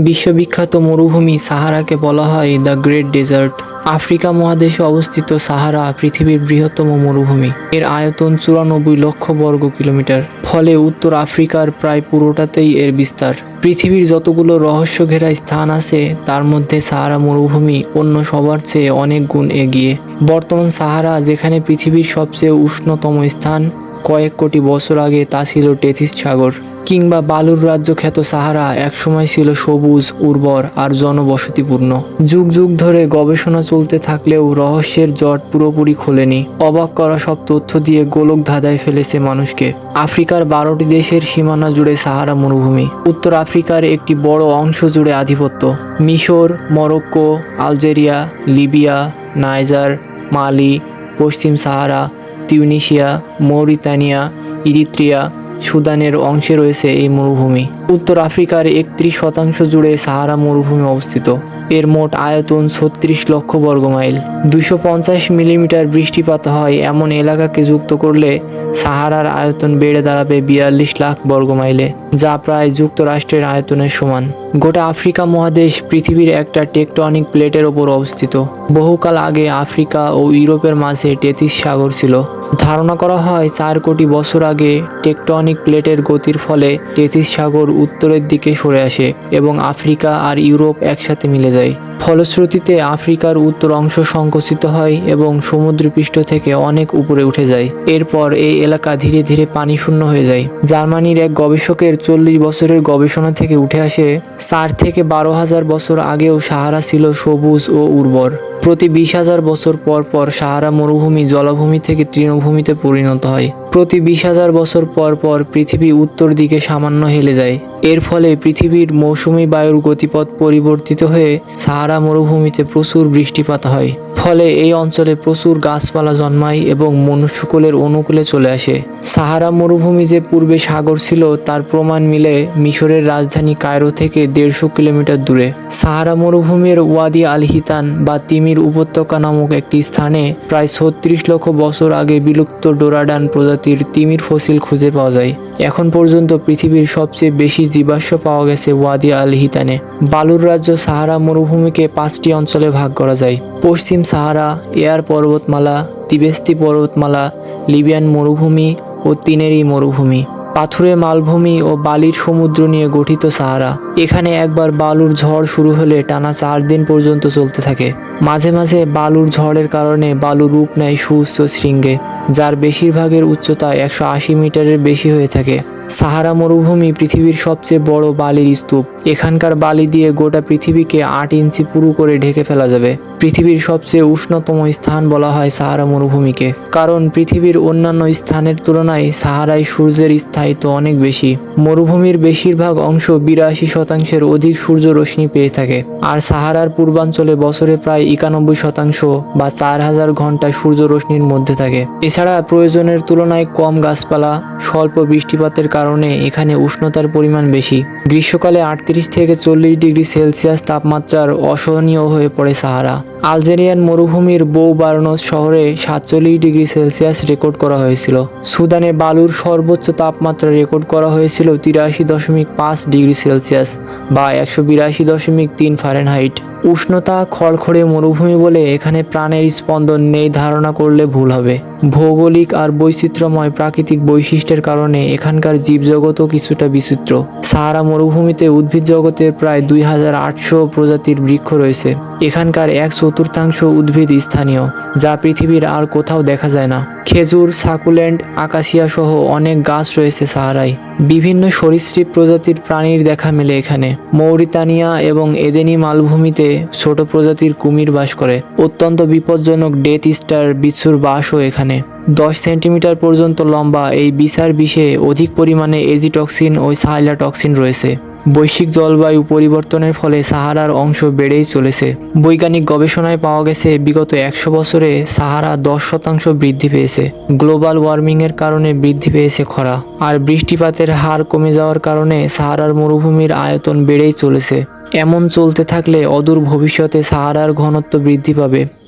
বিশ্ববিখ্যাত মরুভূমি সাহারাকে বলা হয় দ্য গ্রেট ডেজার্ট। আফ্রিকা মহাদেশে অবস্থিত সাহারা পৃথিবীর বৃহত্তম মরুভূমি। এর আয়তন চুরানব্বই লক্ষ বর্গ কিলোমিটার। ফলে উত্তর আফ্রিকার প্রায় পুরোটাতেই এর বিস্তার। পৃথিবীর যতগুলো রহস্য ঘেরা স্থান আছে, তার মধ্যে সাহারা মরুভূমি অন্য সবার চেয়ে অনেক গুণ এগিয়ে। বর্তমান সাহারা, যেখানে পৃথিবীর সবচেয়ে উষ্ণতম স্থান, কয়েক কোটি বছর আগে তা ছিল টেথিস সাগর। কিংবা বালুর রাজ্য খ্যাত সাহারা একসময় ছিল সবুজ, উর্বর আর জনবসতিপূর্ণ। যুগ যুগ ধরে গবেষণা চলতে থাকলেও রহস্যের জট পুরোপুরি খোলেনি। অবাক করা সব তথ্য দিয়ে গোলক ধাঁধায় ফেলেছে মানুষকে। আফ্রিকার বারোটি দেশের সীমানা জুড়ে সাহারা মরুভূমি। উত্তর আফ্রিকার একটি বড় অংশ জুড়ে আধিপত্য। মিশর, Morocco, Algeria, Libya, Niger, Mali, পশ্চিম সাহারা তিউনিশিয়া মৌরিতানিয়া, ইরিত্রিয়া সুদানের অংশে রয়েছে এই মরুভূমি। উত্তর আফ্রিকার একত্রিশ শতাংশ জুড়ে সাহারা মরুভূমি অবস্থিত। এর মোট আয়তন ছত্রিশ লক্ষ বর্গ মাইল। দুশো পঞ্চাশ মিলিমিটার বৃষ্টিপাত হয় এমন এলাকাকে যুক্ত করলে সাহারার আয়তন বেড়ে দাঁড়াবে বিয়াল্লিশ লাখ বর্গ মাইলে, যা প্রায় যুক্তরাষ্ট্রের আয়তনের সমান। গোটা আফ্রিকা মহাদেশ পৃথিবীর একটা টেকটনিক প্লেটের ওপর অবস্থিত। বহুকাল আগে আফ্রিকা ও ইউরোপের মাঝে টেথিস সাগর ছিল। ধারণা করা হয় চার কোটি বছর আগে টেকটনিক প্লেটের গতির ফলে টেথিস সাগর উত্তরের দিকে সরে আসে এবং আফ্রিকা আর ইউরোপ একসাথে মিলে যায়। ফলশ্রুতিতে আফ্রিকার উত্তর অংশ সংকুচিত হয় এবং সমুদ্রপৃষ্ঠ থেকে অনেক উপরে উঠে যায়। এরপর এই এলাকা ধীরে ধীরে পানি শূন্য হয়ে যায়। জার্মানির এক গবেষকের চল্লিশ বছরের গবেষণা থেকে উঠে আসে চার থেকে বারো হাজার বছর আগেও সাহারা ছিল সবুজ ও উর্বর। প্রতি বিশ হাজার বছর পর পর সাহারা মরুভূমি জলাভূমি থেকে তৃণভূমিতে পরিণত হয়। প্রতি বিশ হাজার বছর পর পর পৃথিবী উত্তর দিকে সামান্য হেলে যায়। এর ফলে পৃথিবীর মৌসুমী বায়ুর গতিপথ পরিবর্তিত হয়ে সাহারা মরুভূমিতে প্রচুর বৃষ্টিপাত হয়। ফলে এই অঞ্চলে প্রচুর গাছপালা জন্মায় এবং মনুষ্যকুলের অনুকূলে চলে আসে। সাহারা মরুভূমি যে পূর্বে সাগর ছিল, তার প্রমাণ মিলে মিশরের রাজধানী কায়রো থেকে দেড়শো কিলোমিটার দূরে। সাহারা মরুভূমির ওয়াদি আল হিতান বা তিমির উপত্যকা নামক একটি স্থানে প্রায় ছত্রিশ লক্ষ বছর আগে বিলুপ্ত ডোরাডান প্রজাতির তিমির ফসিল খুঁজে পাওয়া যায়। এখন পর্যন্ত পৃথিবীর সবচেয়ে বেশি জীবাশ্ম পাওয়া গেছে ওয়াদি আল হিতানে। বালুর রাজ্য সাহারা মরুভূমিকে পাঁচটি অঞ্চলে ভাগ করা যায়। পশ্চিম সাহারা, এয়ার পর্বতমালা, তিবেস্তি পর্বতমালা, লিবিয়ান মরুভূমি ও তিনেরি মরুভূমি। পাথুরে মালভূমি ও বালির সমুদ্র নিয়ে গঠিত সাহারা। এখানে একবার বালুর ঝড় শুরু হলে টানা চার দিন পর্যন্ত চলতে থাকে। মাঝে মাঝে বালুর ঝড়ের কারণে বালু রূপ নেয় সুউচ্চ শৃঙ্গে। যার বেশিরভাগের উচ্চতা একশো আশি মিটারের বেশি হয়ে থাকে। সাহারা মরুভূমি পৃথিবীর সবচেয়ে বড় বালির স্তূপ। এখানকার বালি দিয়ে গোটা পৃথিবীকে আট ইঞ্চি পুরু করে ঢেকে ফেলা যাবে। পৃথিবীর সবচেয়ে উষ্ণতম স্থান বলা হয় সাহারা মরুভূমিকে। কারণ পৃথিবীর অন্যান্য স্থানের তুলনায় সাহারায় সূর্যের স্থায়িত্ব অনেক বেশি। মরুভূমির বেশিরভাগ অংশ বিরাশি শতাংশের অধিক সূর্য রশ্মি পেয়ে থাকে। আর সাহারার পূর্বাঞ্চলে বছরে প্রায় একানব্বই শতাংশ বা চার হাজার ঘণ্টা সূর্য রশ্মির মধ্যে থাকে। এছাড়া প্রয়োজনের তুলনায় কম গাছপালা, স্বল্প বৃষ্টিপাতের কারণে এখানে উষ্ণতার পরিমাণ বেশি। গ্রীষ্মকালে আটত্রিশ থেকে চল্লিশ ডিগ্রি সেলসিয়াস তাপমাত্রার অসহনীয় হয়ে পড়ে সাহারা। আলজেরিয়ান মরুভূমির বউ বার্নস শহরে সাতচল্লিশ ডিগ্রি সেলসিয়াস রেকর্ড করা হয়েছিল। সুদানে বালুর সর্বোচ্চ তাপমাত্রা রেকর্ড করা হয়েছিল তিরাশি দশমিক পাঁচ ডিগ্রি সেলসিয়াস বা একশো বিরাশি দশমিক তিন ফারেনহাইট। উষ্ণতা খড়খড়ে মরুভূমি বলে এখানে প্রাণের স্পন্দন নেই ধারণা করলে ভুল হবে। ভৌগোলিক আর বৈচিত্র্যময় প্রাকৃতিক বৈশিষ্ট্যের কারণে এখানকার জীবজগতও কিছুটা বিচিত্র। সাহারা মরুভূমিতে উদ্ভিদ জগতের প্রায় দুই হাজার আটশো প্রজাতির বৃক্ষ রয়েছে। এখানকার এক চতুর্থাংশ উদ্ভিদ স্থানীয়, যা পৃথিবীর আর কোথাও দেখা যায় না। খেজুর, সাকুল্যান্ড, আকাশিয়া সহ অনেক গাছ রয়েছে সাহারায়। বিভিন্ন সরীসৃপ প্রজাতির প্রাণীর দেখা মেলে এখানে। মৌরিতানিয়া এবং এদেনি মালভূমিতে ছোট প্রজাতির কুমির বাস করে। অত্যন্ত বিপজ্জনক ডেথ স্টার বিচ্ছুর বাসও এখানে। দশ সেন্টিমিটার পর্যন্ত লম্বা এই বিসার বিষে অধিক পরিমাণে এজিটক্সিন ও সাইলাটক্সিন রয়েছে। বৈশ্বিক জলবায়ু পরিবর্তনের ফলে সাহারার অংশ বেড়েই চলেছে। বৈজ্ঞানিক গবেষণায় পাওয়া গেছে, বিগত একশো বছরে সাহারা দশ শতাংশ বৃদ্ধি পেয়েছে। গ্লোবাল ওয়ার্মিংয়ের কারণে বৃদ্ধি পেয়েছে খরা। আর বৃষ্টিপাতের হার কমে যাওয়ার কারণে সাহারার মরুভূমির আয়তন বেড়েই চলেছে। এমন চলতে থাকলে অদূর ভবিষ্যতে সাহারার ঘনত্ব বৃদ্ধি পাবে।